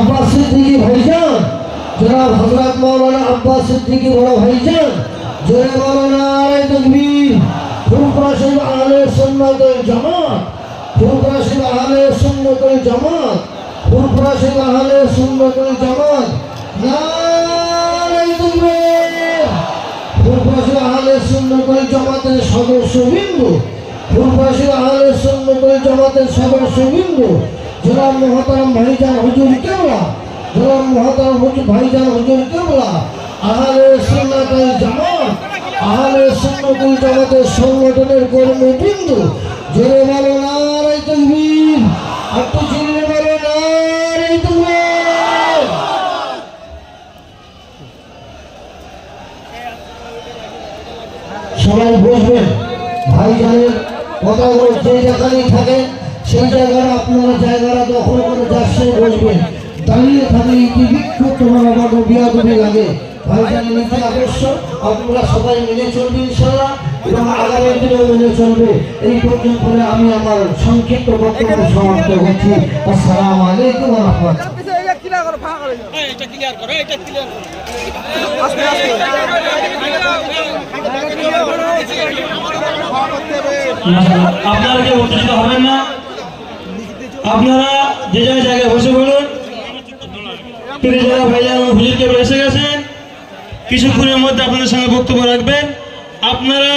আব্বাস সিদ্দিকী ভাইজান। জনাব হজরত মৌলানা আব্বাস সিদ্দিকী বড় ভাইজান। জোরে মৌলানা আলাই তকবীর। ফুরফুরা আহলে সুন্নাত জামাত। ফুরফুরা আহলে সুন্নাত জামাত। ফুরফুরা আহলে সুন্নাত জামাত। নারায়ে তাকবীর। ফুরফুরাশি আহলে সুন্নাত জামাতের সদস্যবৃন্দ। ফুরফুরাশি আহলে সুন্নাত জামাতের সদস্যবৃন্দ। জনাব মহতারাম ভাইজান হুজুর কেবলা? জনাব মহতারাম হুজুর ভাইজান হুজুর কেবলা? আহলে সুন্নাত জামাত, আহলে সুন্নাত জামাতের সংগঠনের কর্মবৃন্দ, জোরে বলো নারায়ে তাকবীর, একটু চিল্লে বলো নারায়ে তাকবীর। সবাই বসবেন, ভাইজানের কথাগুলো যে জায়গায় থাকে সেই জায়গায় আপনারা জায়গাটা দখল করে যাচ্ছে বসবেন দাঁড়িয়ে থাকে ইতি বিক্ষোভ তোমার আমার বিয়াদবি লাগে। ভাইজানের নীতি আপনারা মেনে চলবে ইনশাল্লাহ, এবং আগামী আমি আমার সংক্ষিপ্ত সমাপ্ত করছি। আসসালামু এটা ক্লিয়ার করো এটা ক্লিয়ার আপনারা যে যার জায়গায় বসে তিনি যারা ভাইজান হুজুরকে এসে গেছেন। কিছুক্ষণের মধ্যে আপনাদের সঙ্গে বক্তব্য রাখবেন। আপনারা